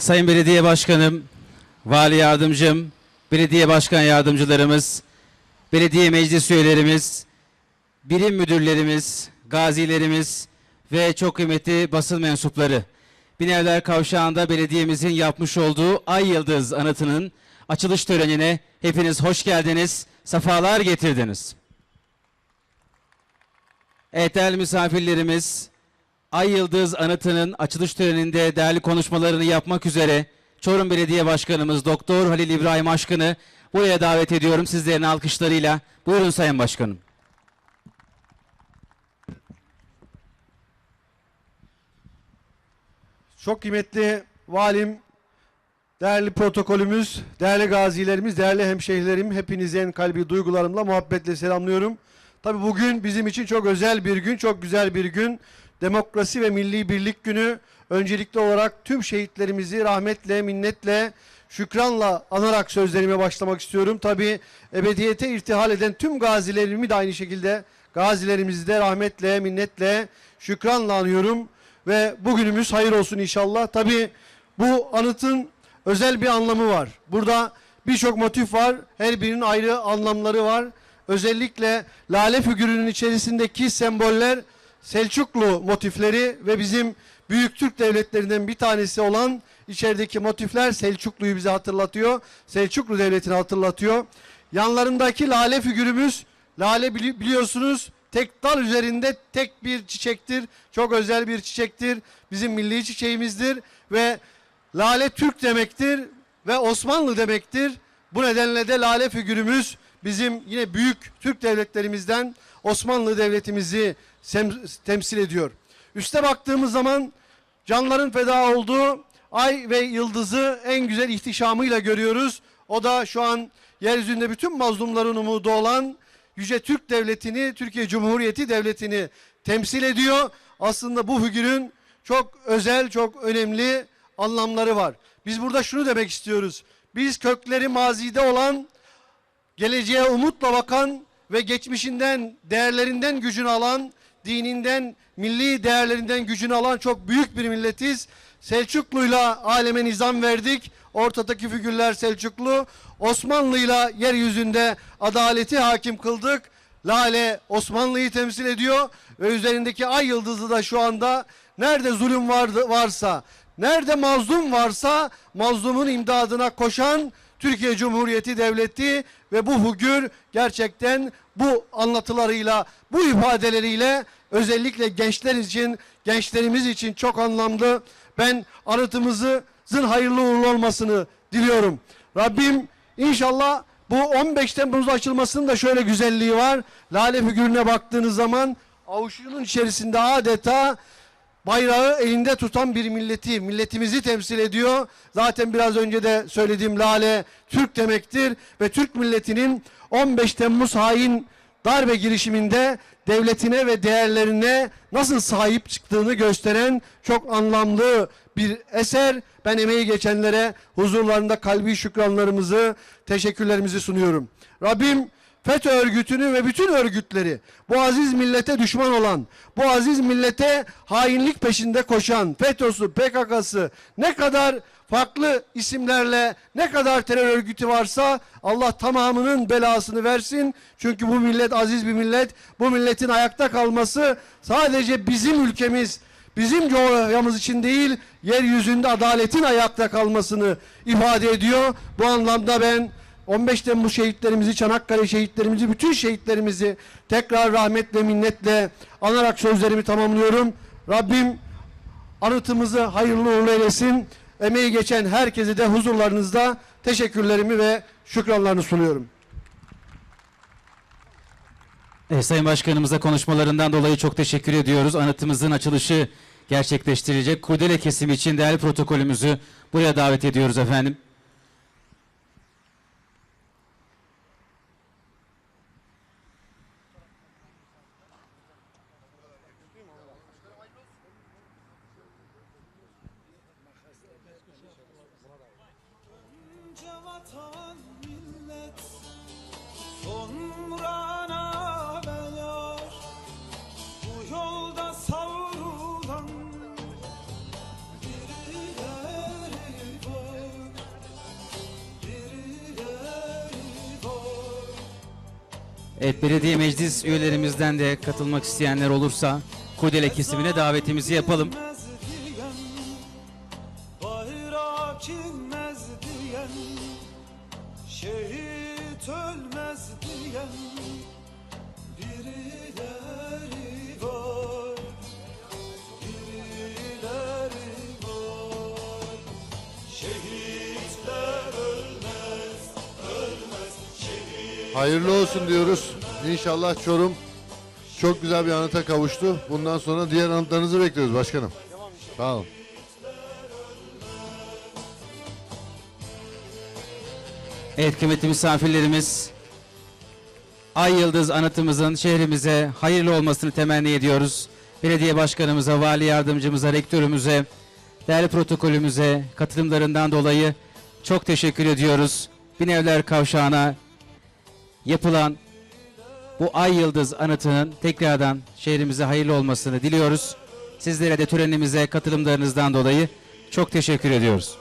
Sayın Belediye Başkanım, Vali Yardımcım, Belediye Başkan Yardımcılarımız, Belediye Meclis Üyelerimiz, birim müdürlerimiz, gazilerimiz ve çok kıymetli basın mensupları. Binevler Kavşağı'nda belediyemizin yapmış olduğu Ay Yıldız anıtının açılış törenine hepiniz hoş geldiniz, sefalar getirdiniz. Evet değerli misafirlerimiz, Ay Yıldız Anıtı'nın açılış töreninde değerli konuşmalarını yapmak üzere Çorum Belediye Başkanımız Doktor Halil İbrahim Aşkın'ı buraya davet ediyorum sizlerin alkışlarıyla. Buyurun Sayın Başkanım. Çok kıymetli valim, değerli protokolümüz, değerli gazilerimiz, değerli hemşehrilerim, hepinizi en kalbi duygularımla, muhabbetle selamlıyorum. Tabii bugün bizim için çok özel bir gün, çok güzel bir gün. Demokrasi ve Milli Birlik Günü. Öncelikli olarak tüm şehitlerimizi rahmetle, minnetle, şükranla anarak sözlerime başlamak istiyorum. Tabii ebediyete irtihal eden tüm gazilerimi de aynı şekilde gazilerimizi de rahmetle, minnetle, şükranla anıyorum. Ve bugünümüz hayır olsun inşallah. Tabii bu anıtın özel bir anlamı var. Burada birçok motif var. Her birinin ayrı anlamları var. Özellikle lale figürünün içerisindeki semboller Selçuklu motifleri ve bizim büyük Türk devletlerinden bir tanesi olan içerideki motifler Selçuklu'yu bize hatırlatıyor. Selçuklu devletini hatırlatıyor. Yanlarındaki lale figürümüz lale bili- biliyorsunuz tek dal üzerinde tek bir çiçektir. Çok özel bir çiçektir. Bizim milli çiçeğimizdir ve lale Türk demektir ve Osmanlı demektir. Bu nedenle de lale figürümüz bizim yine büyük Türk devletlerimizden Osmanlı devletimizi temsil ediyor. Üste baktığımız zaman canların feda olduğu ay ve yıldızı en güzel ihtişamıyla görüyoruz. O da şu an yeryüzünde bütün mazlumların umudu olan Yüce Türk Devleti'ni, Türkiye Cumhuriyeti Devleti'ni temsil ediyor. Aslında bu figürün çok özel, çok önemli anlamları var. Biz burada şunu demek istiyoruz. Biz kökleri mazide olan geleceğe umutla bakan ve geçmişinden, değerlerinden gücünü alan, dininden, milli değerlerinden gücünü alan çok büyük bir milletiz. Selçuklu'yla aleme nizam verdik. Ortadaki figürler Selçuklu. Osmanlı'yla yeryüzünde adaleti hakim kıldık. Lale Osmanlı'yı temsil ediyor ve üzerindeki ay yıldızı da şu anda nerede zulüm vardı, varsa, nerede mazlum varsa mazlumun imdadına koşan Türkiye Cumhuriyeti Devleti ve bu figür gerçekten bu anlatılarıyla, bu ifadeleriyle özellikle gençler için, gençlerimiz için çok anlamlı. Ben anıtımızın hayırlı uğurlu olmasını diliyorum. Rabbim inşallah bu 15 Temmuz açılmasının da şöyle güzelliği var. Lale figürüne baktığınız zaman avuçunun içerisinde adeta bayrağı elinde tutan bir milleti, milletimizi temsil ediyor. Zaten biraz önce de söylediğim lale Türk demektir ve Türk milletinin 15 Temmuz hain darbe girişiminde devletine ve değerlerine nasıl sahip çıktığını gösteren çok anlamlı bir eser. Ben emeği geçenlere huzurlarında kalbi şükranlarımızı, teşekkürlerimizi sunuyorum. Rabbim FETÖ örgütünü ve bütün örgütleri, bu aziz millete düşman olan, bu aziz millete hainlik peşinde koşan, FETÖ'sü, PKK'sı ne kadar farklı isimlerle ne kadar terör örgütü varsa Allah tamamının belasını versin. Çünkü bu millet aziz bir millet. Bu milletin ayakta kalması sadece bizim ülkemiz, bizim coğrafyamız için değil, yeryüzünde adaletin ayakta kalmasını ifade ediyor. Bu anlamda ben 15 Temmuz şehitlerimizi, Çanakkale şehitlerimizi, bütün şehitlerimizi tekrar rahmetle, minnetle anarak sözlerimi tamamlıyorum. Rabbim anıtımızı hayırlı uğurlu eylesin. Emeği geçen herkese de huzurlarınızda teşekkürlerimi ve şükranlarını sunuyorum. Evet, Sayın Başkanımıza konuşmalarından dolayı çok teşekkür ediyoruz. Anıtımızın açılışı gerçekleştirilecek. Kurdele kesimi için değerli protokolümüzü buraya davet ediyoruz efendim. vatan millet Sonrana beyar Bu yolda savrulan Birileri var Birileri var Evet belediye meclis üyelerimizden de katılmak isteyenler olursa Kudele kesimine davetimizi yapalım. Hayırlı olsun diyoruz. İnşallah Çorum çok güzel bir anıta kavuştu. Bundan sonra diğer anıtlarınızı bekliyoruz başkanım. Sağ olun. Evet kıymetli misafirlerimiz Ay Yıldız anıtımızın şehrimize hayırlı olmasını temenni ediyoruz. Belediye başkanımıza, vali yardımcımıza, rektörümüze, değerli protokolümüze katılımlarından dolayı çok teşekkür ediyoruz. Binevler Kavşağı'na yapılan bu Ay Yıldız anıtının tekrardan şehrimize hayırlı olmasını diliyoruz. Sizlere de törenimize katılımlarınızdan dolayı çok teşekkür ediyoruz.